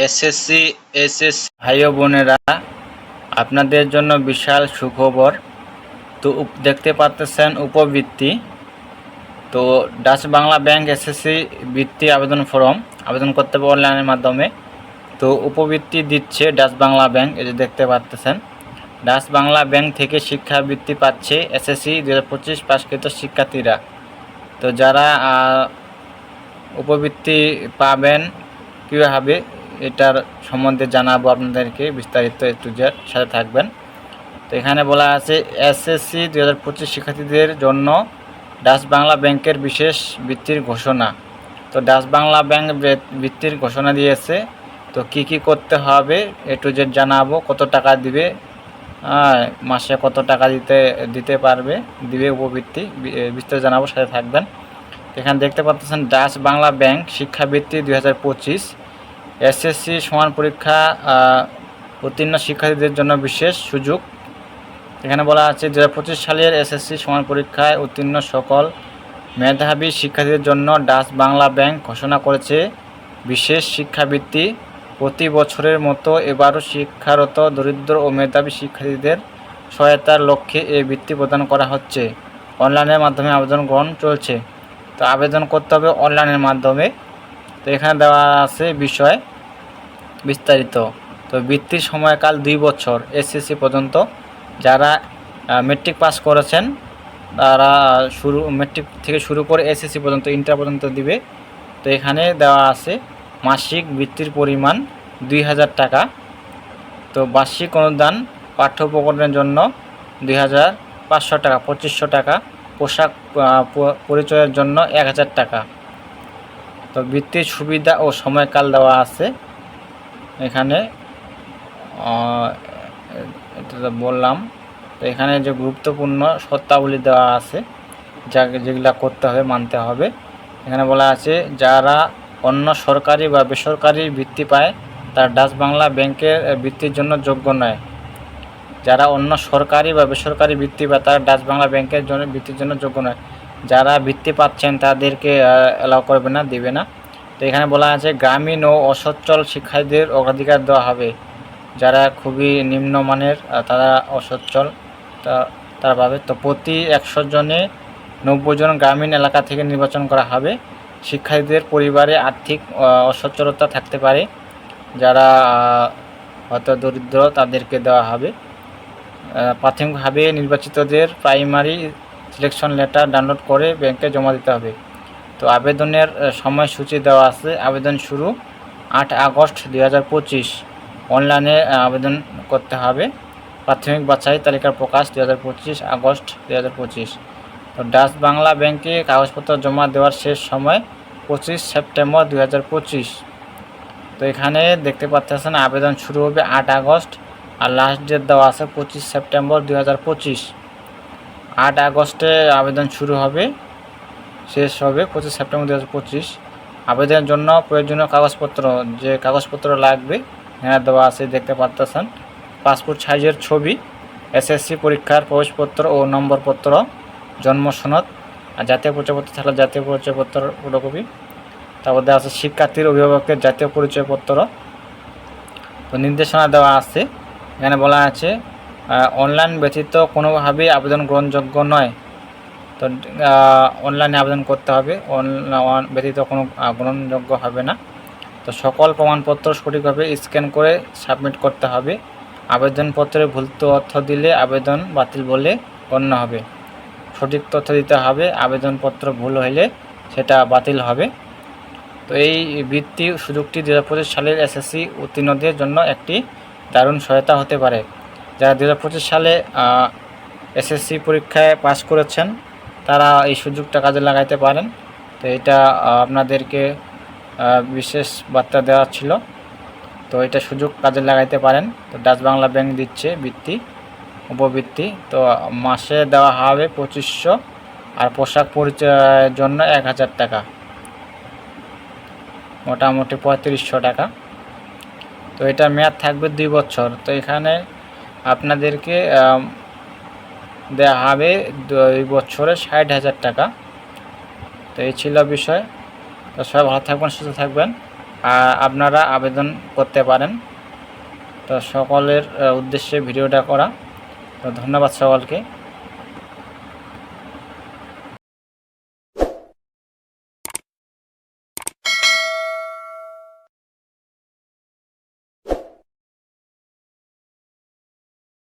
SSC SS ভাই বোনেরা, আপনাদের জন্য বিশাল সুখবর। তো দেখতে পাচ্তেছেন উপবৃত্তি। তো ডাচ বাংলা ব্যাংক এসএসসি বৃত্তি আবেদন ফর্ম, আবেদন করতে হবে অনলাইনের মাধ্যমে। তো উপবৃত্তি দিচ্ছে ডাচ বাংলা ব্যাংক, এই যে দেখতে পাচ্তেছেন ডাচ বাংলা ব্যাংক থেকে শিক্ষাবৃত্তি পাচ্ছে এসএসসি দু হাজার পঁচিশ পাশকৃত শিক্ষার্থীরা। তো যারা উপবৃত্তি পাবেন, কীভাবে এটার সম্বন্ধে জানাব আপনাদেরকে বিস্তারিত একটু জেড সাথে থাকবেন। তো এখানে বলা আছে এসএসসি দু হাজার পঁচিশ শিক্ষার্থীদের জন্য ডাচ বাংলা ব্যাংকের বিশেষ বৃত্তির ঘোষণা। তো ডাচ বাংলা ব্যাংক বৃত্তির ঘোষণা দিয়েছে। তো কি কি করতে হবে এ টু জেড জানাব, কত টাকা দিবে মাসে কত টাকা দিতে দিতে পারবে, দিবে উপবৃত্তি বিস্তারিত জানাব, সাথে থাকবেন। এখানে দেখতে পাচ্ছেন, ডাচ বাংলা ব্যাংক শিক্ষাবৃত্তি দুই হাজার পঁচিশ এসএসসি সমান পরীক্ষা উত্তীর্ণ শিক্ষার্থীদের জন্য বিশেষ সুযোগ। এখানে বলা আছে দু হাজার পঁচিশ সালের এসএসসি সমান পরীক্ষায় উত্তীর্ণ সকল মেধাবী শিক্ষার্থীদের জন্য ডাচ বাংলা ব্যাংক ঘোষণা করেছে। বিশেষ শিক্ষাবৃত্তি প্রতি বছরের মতো এবারও শিক্ষারত দরিদ্র ও মেধাবী শিক্ষার্থীদের সহায়তার লক্ষ্যে এই বৃত্তি প্রদান করা হচ্ছে। অনলাইনের মাধ্যমে আবেদন গ্রহণ চলছে। তো আবেদন করতে হবে অনলাইনের মাধ্যমে। তো এখানে দেওয়া আছে বিষয় বিস্তারিত। তো বৃত্তির সময়কাল দুই বছর এসএসসি পর্যন্ত। যারা মেট্রিক পাস করেছেন, তারা শুরু মেট্রিক থেকে শুরু করে এসএসসি পর্যন্ত ইন্টার পর্যন্ত দিবে। তো এখানে দেওয়া আছে মাসিক বৃত্তির পরিমাণ দুই হাজার টাকা। তো বার্ষিক অনুদান পাঠ্য উপকরণের জন্য দুই হাজার পাঁচশো টাকা, পঁচিশশো টাকা। পোশাক পরিচয়ের জন্য এক হাজার টাকা। তো বৃত্তির সুবিধা ও সময়কাল দেওয়া আছে এখানে এটা তো বললাম। তো এখানে যে গুরুত্বপূর্ণ শর্তাবলী দেওয়া আছে যা যেগুলা করতে হবে, মানতে হবে, এখানে বলা আছে, যারা অন্য সরকারি বা বেসরকারি বৃত্তি পায়, তার ডাচ বাংলা ব্যাংকের বৃত্তির জন্য যোগ্য নয়। যারা অন্য সরকারি বা বেসরকারি বৃত্তি পায়, তারা ডাচ বাংলা ব্যাংকের জন্য বৃত্তির জন্য যোগ্য নয়। যারা বৃত্তি পাচ্ছেন, তাদেরকে অ্যালাউ করবে না, দিবে না। তো এখানে বলা আছে, গ্রামীণ ও অসচ্ছল শিক্ষার্থীদের অগ্রাধিকার দেওয়া হবে। যারা খুবই নিম্নমানের তারা অসচ্ছল, তা, তারা পাবে। তো প্রতি একশো জনে নব্বই জন গ্রামীণ এলাকা থেকে নির্বাচন করা হবে। শিক্ষার্থীদের পরিবারে আর্থিক অসচ্ছলতা থাকতে পারে। যারা হয়তো দরিদ্র, তাদেরকে দেওয়া হবে। প্রাথমিকভাবে নির্বাচিতদের প্রাইমারি সিলেকশন লেটার ডাউনলোড করে ব্যাংকে জমা দিতে হবে। তো আবেদনের সময়সূচি দেওয়া আছে। আবেদন শুরু আট আগস্ট দুই হাজার পঁচিশ। অনলাইনে আবেদন করতে হবে। প্রাথমিক বাছাই তালিকার প্রকাশ দুই হাজার পঁচিশ, আগস্ট দুই হাজার পঁচিশ। তো ডাচ বাংলা ব্যাংকে কাগজপত্র জমা দেওয়ার শেষ সময় পঁচিশ সেপ্টেম্বর দুই হাজার পঁচিশ। তো এখানে দেখতে পাচ্ছেন, আবেদন শুরু হবে আট আগস্ট আর লাস্ট ডেট দেওয়া আছে পঁচিশ সেপ্টেম্বর দুই আট আগস্টে আবেদন শুরু হবে। শেষ হবে পঁচিশ সেপ্টেম্বর দু হাজার পঁচিশ। আবেদনের জন্য প্রয়োজনীয় কাগজপত্র, যে কাগজপত্র লাগবে, এখানে দেওয়া আছে, দেখতে পাচ্ছেন পাসপোর্ট সাইজের ছবি এসএসসি পরীক্ষার প্রবেশপত্র ও নম্বরপত্র, জন্ম সনদ, আর জাতীয় পরিচয়পত্র থাকলে জাতীয় পরিচয়পত্র ফটোকপি তারপর দেওয়া আছে শিক্ষার্থীর অভিভাবকের জাতীয় পরিচয়পত্র। তো নির্দেশনা দেওয়া আছে। এখানে বলা আছে অনলাইন ব্যতীত কোনোভাবেই আবেদন গ্রহণযোগ্য নয়। তো অনলাইনে আবেদন করতে হবে। অনলাইন ব্যতীত কোনো গ্রহণযোগ্য হবে না। তো সকল প্রমাণপত্র সঠিকভাবে স্ক্যান করে সাবমিট করতে হবে। আবেদনপত্রে ভুল তথ্য দিলে আবেদন বাতিল বলে গণ্য হবে। সঠিক তথ্য দিতে হবে, আবেদনপত্র ভুল হলে সেটা বাতিল হবে। তো এই বৃত্তি সুযোগটি দু হাজার পঁচিশ সালের এসএসসি উত্তীর্ণদের জন্য একটি দারুণ সহায়তা হতে পারে। যারা দু হাজার পঁচিশ সালে এসএসসি পরীক্ষায় পাস করেছেন তারা এই সুযোগটা কাজে লাগাইতে পারেন। তো এটা আপনাদেরকে বিশেষ বার্তা দেওয়া ছিল। তো এটা সুযোগ কাজে লাগাইতে পারেন। তো ডাচ বাংলা ব্যাংক দিচ্ছে বৃত্তি উপবৃত্তি। তো মাসে দেওয়া হবে পঁচিশশো আর পোশাক পরিচয়ের জন্য এক হাজার টাকা। মোটামুটি পঁয়ত্রিশশো টাকা। তো এটা মেয়াদ থাকবে দুই বছর। তো এখানে আপনাদেরকে দেওয়া হবে দুই বছরে ষাট হাজার টাকা। তো এই ছিল বিষয়। তো সবাই ভালো থাকবেন, সুস্থ থাকবেন। আর আপনারা আবেদন করতে পারেন। তো সকলের উদ্দেশ্যে ভিডিওটা করা। তো ধন্যবাদ সকলকে।